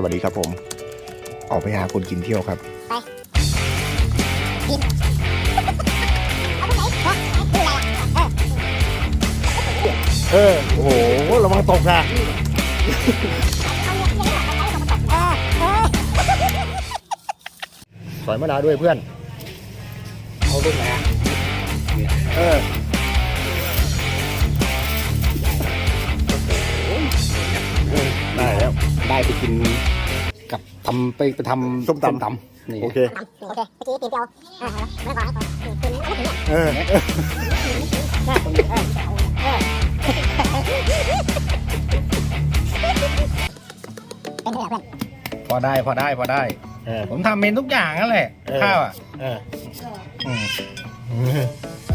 สวัสดีครับผม ออกไปหาคนกินเที่ยวครับเออโอ้โหระวังตกนะสอยมะนาวด้วยเพื่อนเอาลูกไหนอะเออได้แล้ว ได้ไปกินกับ ทำไปไปทำส้มตำ ตำนี่โอเคโอเคเมื่อกี้ตีเดียวอ่าแล้วก่อนแล้วก่อนคืนนี้ไม่ถึงเนี่ยเออเป็นเพื่อนเพื่อนพอได้พอได้พอได้ เออ ผมทำเมนทุกอย่างนั่นแหละเออ ข้าวอะเอออืม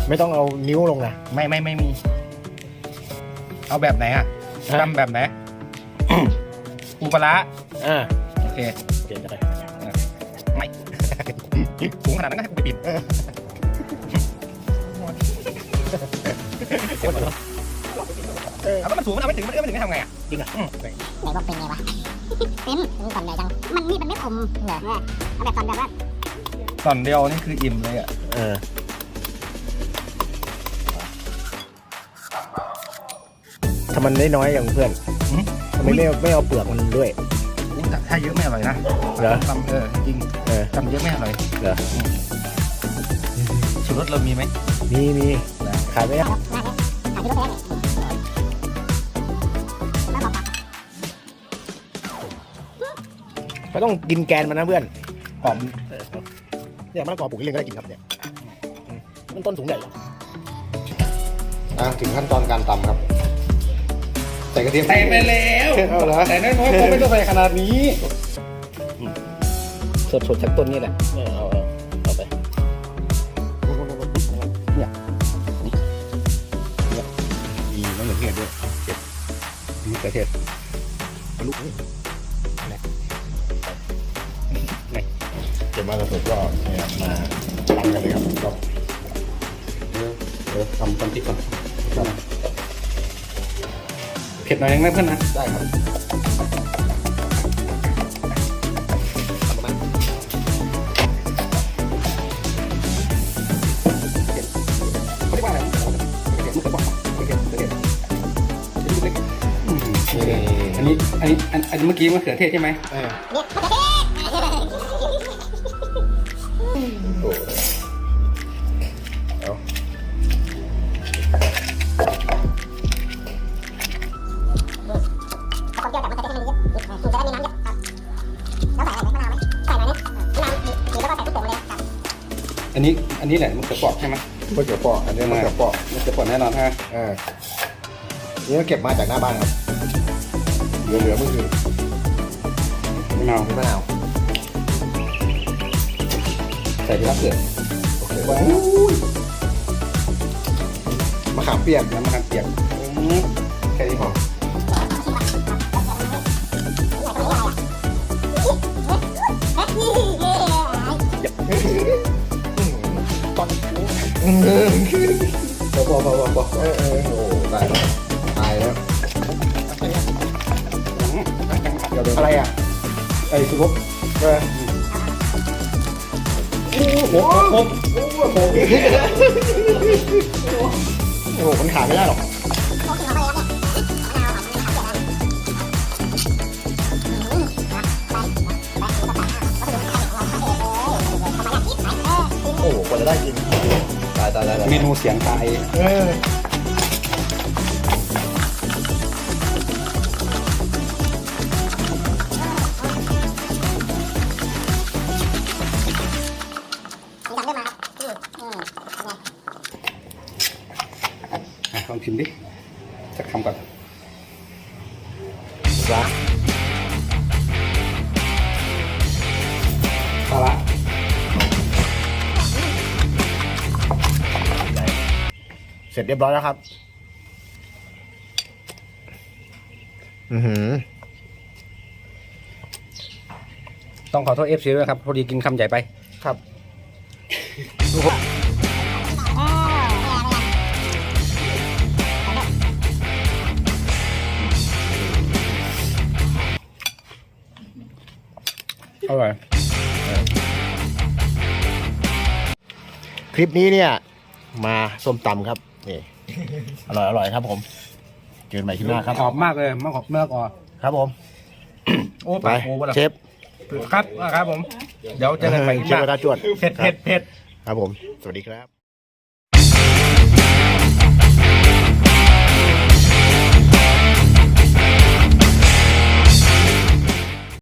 ไม่ต้องเอานิ้วลงนะ ไม่ไม่ไม่มี เอาแบบไหนอะฮะ ทำแบบไหน ปูปลาร้าอ่าโอ เคเปลี่ยนกันไปไม่สูงขนาดนั้นก็ให้กูไปบินเอาแล้วมันสูงมันเอาไม่ถึงมันเอื้อมไม่ถึงให้ทำไงอะจริงอะอืมไหนบอกเป็นไงวะเป็นมันก่อนใหญ่จัง มันนี่มันไม่คมเหรอเอาแบบตอนแบบว่าตอนเดียวนี่คืออิ่มเลยอะ เออทำมันได้น้อยอย่างเพื่อนหืมทำไมไม่ไม่เอาเปลือกมันด้วยอุ๊ย ถ้าถ้าเยอะไม่อร่อยนะเหรอ ตำเออจริงเออตำเยอะไม่อร่อยเหรอชูรสเรามีไหมมีมีขายไม่ได้หน้าเนี้ยหาที่รถไปได้แล้วบอกปากไม่ต้องกินแกนมันนะเพื่อนหอมเนี่ยมะละกอปลูกเองก็ได้กินครับเนี่ยอืมมันต้นสูงใหญ่อะถึงขั้นตอนการตำครับ ใส่กระเทียมใส่ไปแล้วเอาเหรอใส่น้อยๆผมไม่ต้องใส่ขนาดนี้สดๆจากต้นนี่แหละเออเอาเอาเอาไปเนี่ยเนี่ยมีมะเขือเทศด้วยเก็บมะเขือเทศกระลุกนี่เนี่ยเนี่ยเก็บมาสดๆก็เนี่ยมาตำกันเลยครับก็เออทำตำพริกก่อน เผ็ดหน่อยนึงนะเพื่อนนะ ได้ครับทำประมาณเขาเรียกว่าอะไรมะเขือเทศมะเขือเปราะมะเขือเทศมะเขือเทศเล็กๆอันนี้อันนี้อันอันเมื่อกี้มะเขือเทศใช่ไหมเออเนี่ยมะเขือเทศโอ้ อันนี้อันนี้แหละมะเขือเปราะใช่ไหมมะเขือเปราะอันนี้มะเขือเปราะมะเขือเปราะแน่นอนฮะเออนี่ก็เก็บมาจากหน้าบ้านครับ เหลือเหลือๆเมื่อคืนมะนาวมะนาวใส่ที่รับเกลือโอเคว้าวมะขามเปียก น้ำมะขามเปียกอืมแค่นี้พอ พอพอพอพอเออเออโอ้ตายแล้วตายแล้วอะไรอะไอ้สุภพเออโอ้โหโอ้โหโอ้โหมันขาดไม่ได้หรอก เมนูเสียงตายเอออะลองชิมดิสักคำก่อนรัก เสร็จเรียบร้อยแล้วครับ อือหือ ต้องขอโทษเอฟซีด้วยครับ พอดีกินคำใหญ่ไป ครับอร่อย คลิปนี้เนี่ย มาส้มตำครับ นี่ อร่อยอร่อยครับ ผมเจอกันใหม่คลิปหน้าครับกรอบมากเลยมะกอกเมื่อกอครับผม โอ้ไปปากโอ้ปะล่ะเชฟครับครับผม เดี๋ยวเจอกันใหม่เชฟกระทะจวดเผ็ดเผ็ดเผ็ด ครับผม สวัสดีครับ